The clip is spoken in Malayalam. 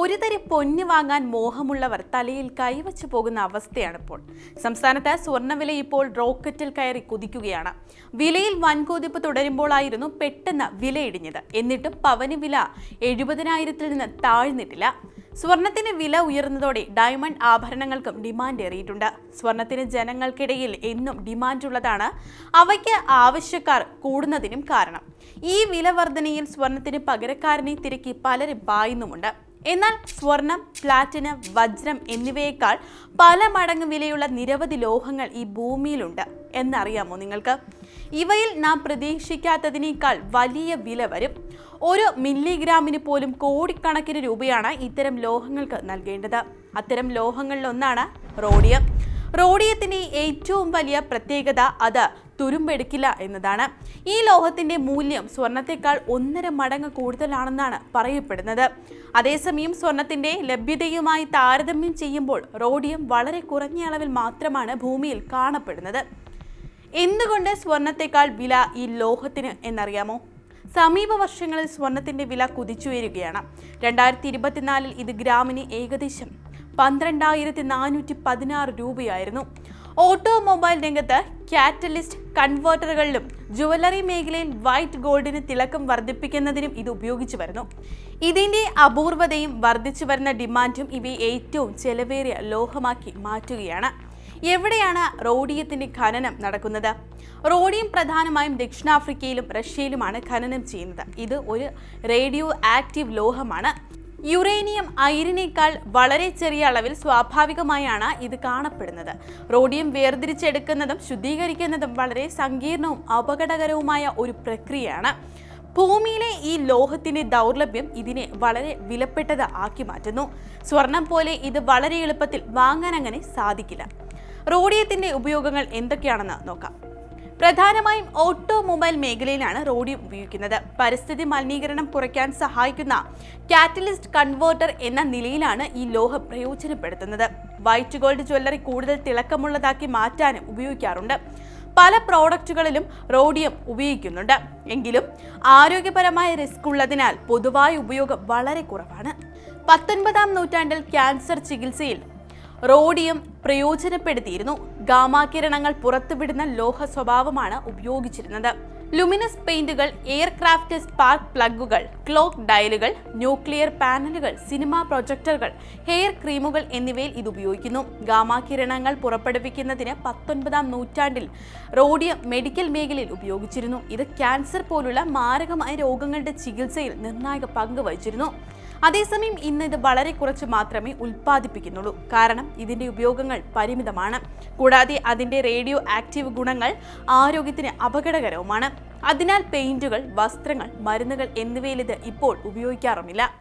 ഒരു തരി പൊന്ന് വാങ്ങാൻ മോഹമുള്ളവർ തലയിൽ കൈവച്ചു പോകുന്ന അവസ്ഥയാണിപ്പോൾ. സംസ്ഥാനത്ത് സ്വർണവില ഇപ്പോൾ റോക്കറ്റിൽ കയറി കുതിക്കുകയാണ്. വിലയിൽ വൻകുതിപ്പ് തുടരുമ്പോഴായിരുന്നു പെട്ടെന്ന് വിലയിടിഞ്ഞത്. എന്നിട്ടും പവന് വില എഴുപതിനായിരത്തിൽ നിന്ന് താഴ്ന്നിട്ടില്ല. സ്വർണത്തിന് വില ഉയർന്നതോടെ ഡയമണ്ട് ആഭരണങ്ങൾക്കും ഡിമാൻഡ് ഏറിയിട്ടുണ്ട്. സ്വർണത്തിന് ജനങ്ങൾക്കിടയിൽ എന്നും ഡിമാൻഡുള്ളതാണ് അവയ്ക്ക് ആവശ്യക്കാർ കൂടുന്നതിനും കാരണം. ഈ വില വർധനയിൽ സ്വർണത്തിന് പകരക്കാരനെ തിരക്കി പലരും പായുന്നുമുണ്ട്. എന്നാൽ സ്വർണം പ്ലാറ്റിനം വജ്രം എന്നിവയേക്കാൾ പല മടങ്ങ് വിലയുള്ള നിരവധി ലോഹങ്ങൾ ഈ ഭൂമിയിലുണ്ട് എന്നറിയാമോ നിങ്ങൾക്ക്? ഇവയിൽ നാം പ്രതീക്ഷിക്കാത്തതിനേക്കാൾ വലിയ വില വരും. ഒരു മില്ലിഗ്രാമിന് പോലും കോടിക്കണക്കിന് രൂപയാണ് ഇത്തരം ലോഹങ്ങൾക്ക് നൽകേണ്ടത്. അത്തരം ലോഹങ്ങളിലൊന്നാണ് റോഡിയം. റോഡിയത്തിന്റെ ഏറ്റവും വലിയ പ്രത്യേകത അത് തുരുമ്പെടുക്കില്ല എന്നതാണ്. ഈ ലോഹത്തിന്റെ മൂല്യം സ്വർണത്തെക്കാൾ ഒന്നര മടങ്ങ് കൂടുതലാണെന്നാണ് പറയപ്പെടുന്നത്. അതേസമയം സ്വർണത്തിന്റെ ലഭ്യതയുമായി താരതമ്യം ചെയ്യുമ്പോൾ റോഡിയം വളരെ കുറഞ്ഞ അളവിൽ മാത്രമാണ് ഭൂമിയിൽ കാണപ്പെടുന്നത്. എന്തുകൊണ്ട് സ്വർണത്തെക്കാൾ വില ഈ ലോഹത്തിന് എന്നറിയാമോ? സമീപ വർഷങ്ങളിൽ സ്വർണത്തിന്റെ വില കുതിച്ചുയരുകയാണ്. രണ്ടായിരത്തി ഇരുപത്തിനാലിൽ ഇത് ഗ്രാമിന് ഏകദേശം പന്ത്രണ്ടായിരത്തി നാനൂറ്റി പതിനാറ് രൂപയായിരുന്നു. ഓട്ടോമൊബൈൽ രംഗത്ത് കാറ്റലിസ്റ്റ് കൺവേർട്ടറുകളിലും ജുവലറി മേഖലയിൽ വൈറ്റ് ഗോൾഡിന് തിളക്കം വർദ്ധിപ്പിക്കുന്നതിനും ഇത് ഉപയോഗിച്ചു വരുന്നു. ഇതിന്റെ അപൂർവതയും വർദ്ധിച്ചു വരുന്ന ഡിമാൻഡും ഇവയെ ഏറ്റവും ചെലവേറിയ ലോഹമാക്കി മാറ്റുകയാണ്. എവിടെയാണ് റോഡിയത്തിന്റെ ഖനനം നടക്കുന്നത്? റോഡിയം പ്രധാനമായും ദക്ഷിണാഫ്രിക്കയിലും റഷ്യയിലുമാണ് ഖനനം ചെയ്യുന്നത്. ഇത് ഒരു റേഡിയോ ആക്റ്റീവ് ലോഹമാണ്. യുറേനിയം അയിരിനേക്കാൾ വളരെ ചെറിയ അളവിൽ സ്വാഭാവികമായാണ് ഇത് കാണപ്പെടുന്നത്. റോഡിയം വേർതിരിച്ചെടുക്കുന്നതും ശുദ്ധീകരിക്കുന്നതും വളരെ സങ്കീർണവും അപകടകരവുമായ ഒരു പ്രക്രിയയാണ്. ഭൂമിയിലെ ഈ ലോഹത്തിന്റെ ദൗർലഭ്യം ഇതിനെ വളരെ വിലപ്പെട്ടത് ആക്കി മാറ്റുന്നു. സ്വർണം പോലെ ഇത് വളരെ എളുപ്പത്തിൽ വാങ്ങാൻ അങ്ങനെ സാധിക്കില്ല. റോഡിയത്തിന്റെ ഉപയോഗങ്ങൾ എന്തൊക്കെയാണെന്ന് നോക്കാം. പ്രധാനമായും ഓട്ടോമൊബൈൽ മേഖലയിലാണ് റോഡിയം ഉപയോഗിക്കുന്നത്. പരിസ്ഥിതി മലിനീകരണം കുറയ്ക്കാൻ സഹായിക്കുന്ന കാറ്റലിസ്റ്റ് കൺവേർട്ടർ എന്ന നിലയിലാണ് ഈ ലോഹം പ്രയോജനപ്പെടുത്തുന്നത്. വൈറ്റ് ഗോൾഡ് ജ്വല്ലറി കൂടുതൽ തിളക്കമുള്ളതാക്കി മാറ്റാനും ഉപയോഗിക്കാറുണ്ട്. പല പ്രോഡക്റ്റുകളിലും റോഡിയം ഉപയോഗിക്കുന്നുണ്ട്. എങ്കിലും ആരോഗ്യപരമായ റിസ്ക് ഉള്ളതിനാൽ പൊതുവായ ഉപയോഗം വളരെ കുറവാണ്. പത്തൊൻപതാം നൂറ്റാണ്ടിൽ ക്യാൻസർ ചികിത്സയിൽ റോഡിയം പ്രയോജനപ്പെടുത്തിയിരുന്നു. ഗാമാകിരണങ്ങൾ പുറത്തുവിടുന്ന ലോഹ സ്വഭാവമാണ് ഉപയോഗിച്ചിരുന്നത്. ലുമിനസ് പെയിന്റുകൾ എയർക്രാഫ്റ്റ് സ്പാർക്ക് പ്ലഗുകൾ ക്ലോക്ക് ഡയലുകൾ ന്യൂക്ലിയർ പാനലുകൾ സിനിമാ പ്രൊജക്ടറുകൾ ഹെയർ ക്രീമുകൾ എന്നിവയിൽ ഇത് ഉപയോഗിക്കുന്നു. ഗാമാകിരണങ്ങൾ പുറപ്പെടുവിക്കുന്നതിന് പത്തൊൻപതാം നൂറ്റാണ്ടിൽ റോഡിയം മെഡിക്കൽ മേഖലയിൽ ഉപയോഗിച്ചിരുന്നു. ഇത് ക്യാൻസർ പോലുള്ള മാരകമായ രോഗങ്ങളുടെ ചികിത്സയിൽ നിർണായക പങ്ക് വഹിച്ചിരുന്നു. അതേസമയം ഇന്ന് ഇത് വളരെ കുറച്ച് മാത്രമേ ഉൽപ്പാദിപ്പിക്കുന്നുള്ളൂ. കാരണം ഇതിന്റെ ഉപയോഗങ്ങൾ പരിമിതമാണ്. കൂടാതെ അതിന്റെ റേഡിയോ ആക്റ്റീവ് ഗുണങ്ങൾ ആരോഗ്യത്തിന് അപകടകരവുമാണ്. അതിനാൽ പെയിന്റുകൾ വസ്ത്രങ്ങൾ മരുന്നുകൾ എന്നിവയിൽ ഇത് ഇപ്പോൾ ഉപയോഗിക്കാറുമില്ല.